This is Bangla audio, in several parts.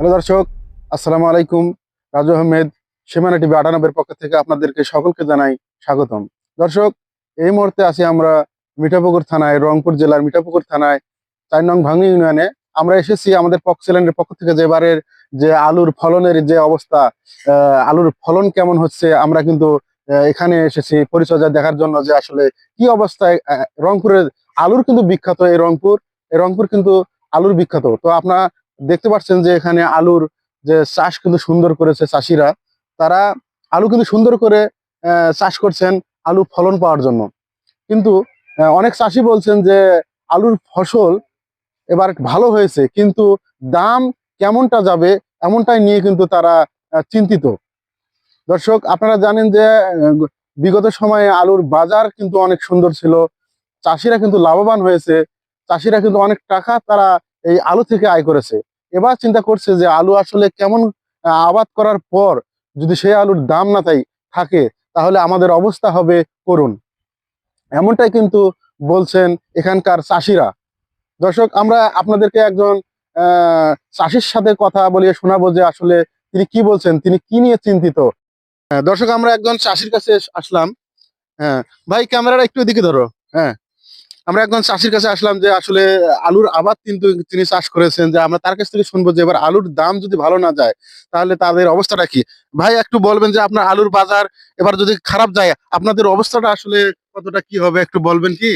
হ্যালো দর্শক, আসসালামু আলাইকুম। রাজু আহমেদ, সীমানা টিভি আটানব্বের পক্ষ থেকে আপনাদেরকে সকলকে জানাই স্বাগতম। দর্শক, এই মুহূর্তে আছি আমরা মিঠাপুকুর থানায়, রংপুর জেলার মিঠাপুকুর থানায়, চার নং ভাঙ্গি ইউনিয়নে। আমরা এসেছি আমাদের পক্ষ চ্যানেলের পক্ষ থেকে যে এবারের যে আলুর ফলনের যে অবস্থা আলুর ফলন কেমন হচ্ছে, আমরা কিন্তু এখানে এসেছি পরিচর্যা দেখার জন্য যে আসলে কি অবস্থায় রংপুরের আলুর কিন্তু বিখ্যাত এই রংপুর এই রংপুর কিন্তু আলুর বিখ্যাত। তো আপনারা দেখতে পাচ্ছেন যে এখানে আলুর যে চাষ কিন্তু সুন্দর করেছে চাষিরা। তারা আলু কিন্তু সুন্দর করে চাষ করছেন আলু ফলন পাওয়ার জন্য। কিন্তু অনেক চাষি বলছেন যে আলুর ফসল এবার ভালো হয়েছে, কিন্তু দাম কেমনটা যাবে এমনটাই নিয়ে কিন্তু তারা চিন্তিত। দর্শক, আপনারা জানেন যে বিগত সময়ে আলুর বাজার কিন্তু অনেক সুন্দর ছিল। চাষিরা কিন্তু লাভবান হয়েছে। চাষিরা কিন্তু অনেক টাকা তারা এই আলু থেকে আয় করেছে। এবার চিন্তা করছে যে আলু আসলে কেমন আবাদ করার পর যদি সেই আলুর দাম না তাই থাকে তাহলে আমাদের অবস্থা হবে করুন এমনটাই কিন্তু বলছেন এখানকার চাষিরা। দর্শক আমরা আপনাদেরকে একজন চাষির সাথে কথা বলিয়ে শোনাবো যে আসলে তিনি কি বলছেন তিনি কি নিয়ে চিন্তিত? হ্যাঁ, দর্শক আমরা একজন চাষির কাছে আসলাম। হ্যাঁ ভাই ক্যামেরাটা একটু এদিকে ধরো। হ্যাঁ আমরা একজন চাষির কাছে আসলাম যে আসলে আলুর আবাদ কিন্তু তিনি চাষ করেছেন যে আমরা তার কাছ থেকে শুনব যে এবার আলুর দাম যদি ভালো না যায় তাহলে তাদের অবস্থাটা কি? ভাই একটু বলবেন যে আপনার আলুর বাজার এবার যদি খারাপ যায় আপনাদের অবস্থাটা আসলে কতটা কি হবে? একটু বলবেন কি?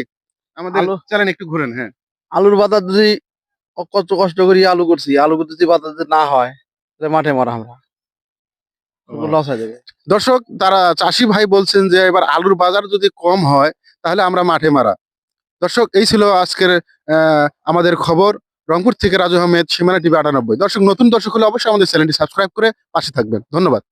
আমাদের চ্যানেল একটু ঘুরেন হ্যাঁ। আলুর বাজার যদি কত কষ্ট করি আলু করছি আলু যদি বাজার যদি না হয় তাহলে মাঠে মারা আমরা। লস হয়ে যাবে। দর্শক তারা চাষি ভাই বলছেন যে এবার আলুর বাজার যদি কম হয় তাহলে আমরা মাঠে মারা। দর্শক, এই ছিল আজকের আমাদের খবর। রংপুর থেকে রাজু আহমেদ, সীমানা টিভি আটানব্বই। দর্শক, নতুন দর্শক হলে অবশ্যই আমাদের চ্যানেলটি সাবস্ক্রাইব করে পাশে থাকবেন। ধন্যবাদ।